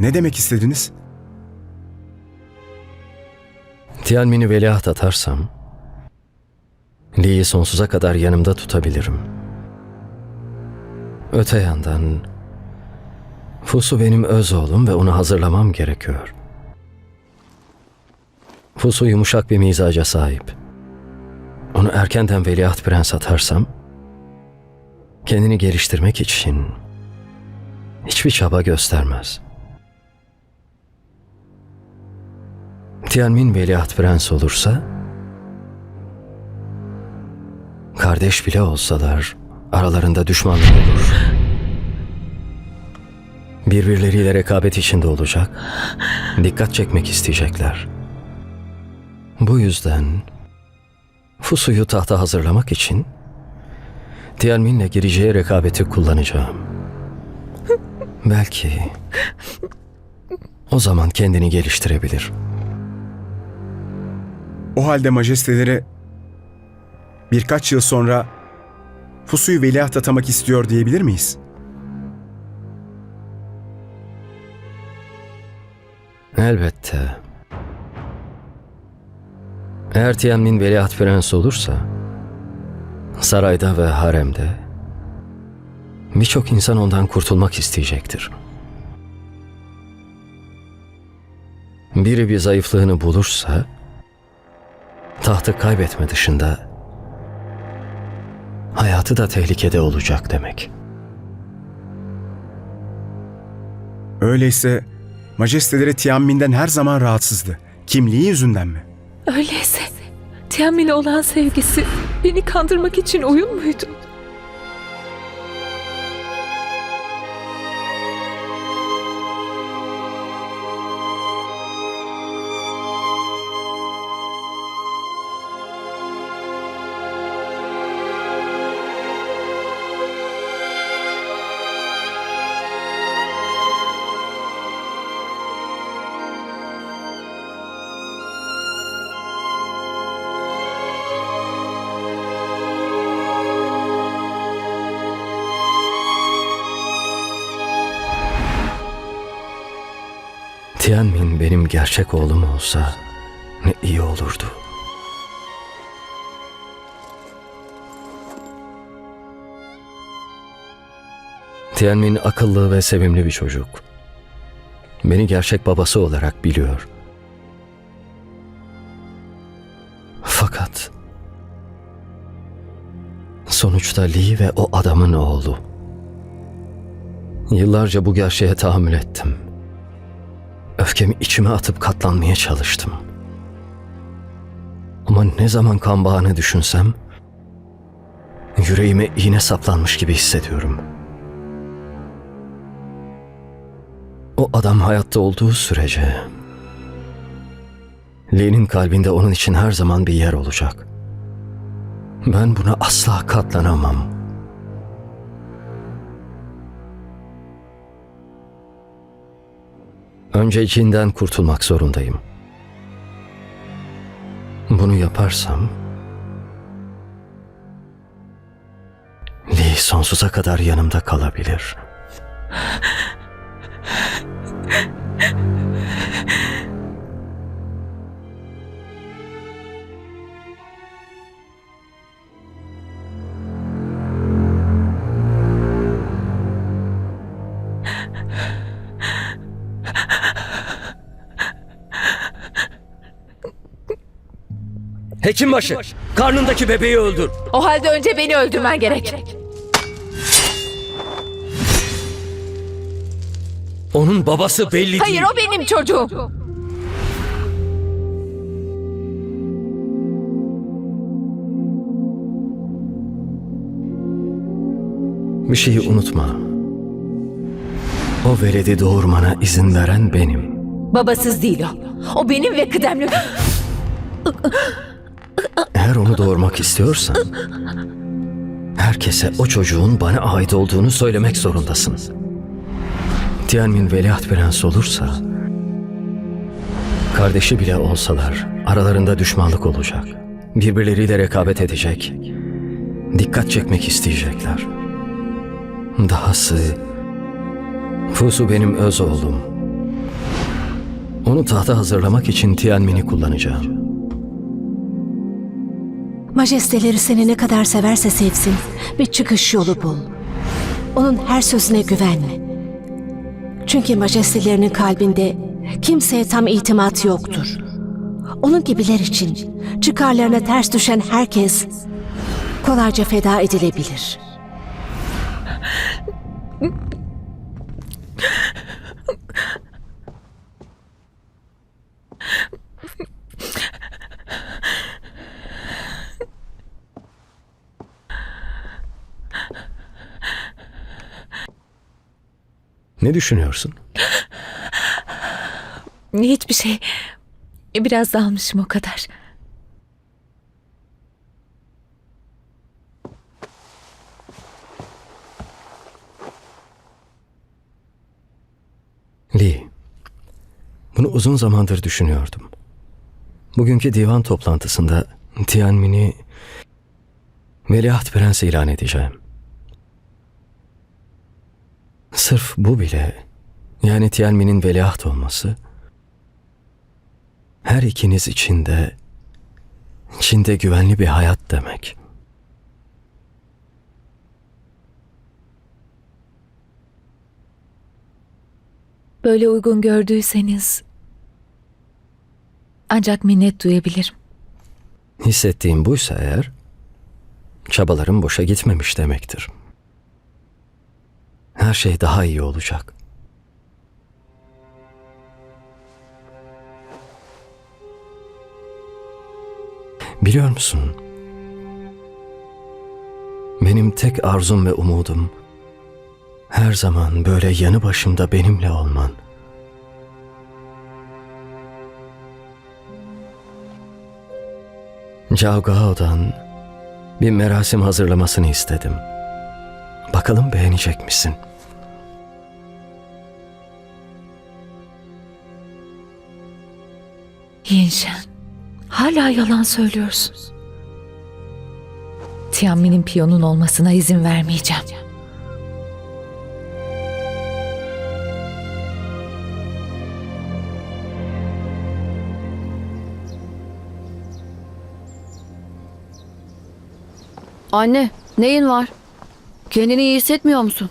Ne demek istediniz? Tianmin'i veliaht atarsam, Li'yi sonsuza kadar yanımda tutabilirim. Öte yandan, Fusu benim öz oğlum ve onu hazırlamam gerekiyor. Fusu yumuşak bir mizaca sahip. Onu erkenden veliaht prens atarsam, kendini geliştirmek için hiçbir çaba göstermez. Tianmin veliaht prens olursa, kardeş bile olsalar aralarında düşmanlık olur. Birbirleriyle rekabet içinde olacak, dikkat çekmek isteyecekler. Bu yüzden Fusu'yu tahta hazırlamak için Tianmin'le gireceği rekabeti kullanacağım. Belki o zaman kendini geliştirebilir. O halde majesteleri birkaç yıl sonra Fusu'yu veliaht atamak istiyor diyebilir miyiz? Elbette. Eğer Tianmin veliaht prens olursa, sarayda ve haremde birçok insan ondan kurtulmak isteyecektir. Biri bir zayıflığını bulursa, tahtı kaybetme dışında hayatı da tehlikede olacak demek. Öyleyse majesteleri Tianmin'den her zaman rahatsızdı. Kimliği yüzünden mi? Öyleyse Tianmin'e olan sevgisi beni kandırmak için oyun muydu? Tianmin benim gerçek oğlum olsa ne iyi olurdu. Tianmin akıllı ve sevimli bir çocuk. Beni gerçek babası olarak biliyor. Fakat sonuçta Lee ve o adamın oğlu. Yıllarca bu gerçeğe tahammül ettim. Öfkemi içime atıp katlanmaya çalıştım. Ama ne zaman kan bağını düşünsem, yüreğime iğne saplanmış gibi hissediyorum. O adam hayatta olduğu sürece, Lee'nin kalbinde onun için her zaman bir yer olacak. Ben buna asla katlanamam. Önce cinden kurtulmak zorundayım. Bunu yaparsam Lee sonsuza kadar yanımda kalabilir. Hekimbaşı, karnındaki bebeği öldür. O halde önce beni öldürmen gerek. Onun babası belli Hayır değil. o benim çocuğum. Bir şeyi unutma. O veledi doğurmana izin veren benim. Babasız değil o. O benim ve kıdemli. Eğer onu doğurmak istiyorsan herkese o çocuğun bana ait olduğunu söylemek zorundasın. Tianmin veliaht prens olursa kardeşi bile olsalar aralarında düşmanlık olacak. Birbirleriyle rekabet edecek. Dikkat çekmek isteyecekler. Dahası Fusu benim öz oğlum. Onu tahta hazırlamak için Tianmin'i kullanacağım. Majesteleri seni ne kadar severse sevsin bir çıkış yolu bul. Onun her sözüne güvenme. Çünkü majestelerinin kalbinde kimseye tam itimat yoktur. Onun gibiler için çıkarlarına ters düşen herkes kolayca feda edilebilir. Ne düşünüyorsun? Hiçbir şey. Biraz dalmışım o kadar. Lee, bunu uzun zamandır düşünüyordum. Bugünkü divan toplantısında Tianmin'i Veliaht Prens ilan edeceğim. Sırf bu bile, yani Tianmin'in veliaht olması, her ikiniz için de Çin'de güvenli bir hayat demek. Böyle uygun gördüyseniz ancak minnet duyabilirim. Hissettiğim buysa eğer, çabalarım boşa gitmemiş demektir. Her şey daha iyi olacak. Biliyor musun? Benim tek arzum ve umudum her zaman böyle yanı başımda benimle olman. Cao bir merasim hazırlamasını istedim. Bakalım beğenecek misin? Yinşen, hala yalan söylüyorsun. Tianmin'in piyonun olmasına izin vermeyeceğim. Anne, neyin var? Kendini iyi hissetmiyor musun?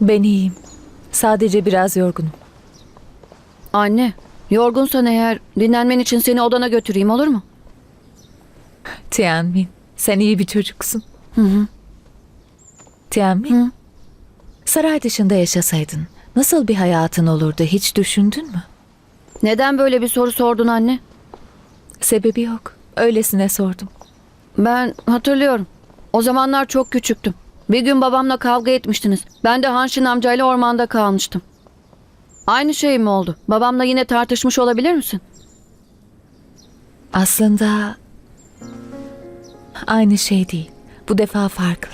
Ben iyiyim. Sadece biraz yorgunum. Anne, yorgunsan eğer dinlenmen için seni odana götüreyim olur mu? Tianmin, sen iyi bir çocuksun. Hı hı. Tianmin, Hı. saray dışında yaşasaydın nasıl bir hayatın olurdu hiç düşündün mü? Neden böyle bir soru sordun anne? Sebebi yok. Öylesine sordum. Ben hatırlıyorum. O zamanlar çok küçüktüm. Bir gün babamla kavga etmiştiniz. Ben de Hanşin amcayla ormanda kalmıştım. Aynı şey mi oldu? Babamla yine tartışmış olabilir misin? Aslında aynı şey değil. Bu defa farklı.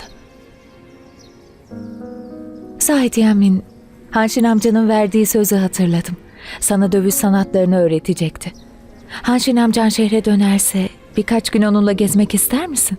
Sahi Tianmin, Hanşin amcanın verdiği sözü hatırladım. Sana dövüş sanatlarını öğretecekti. Hanşin amcan şehre dönerse birkaç gün onunla gezmek ister misin?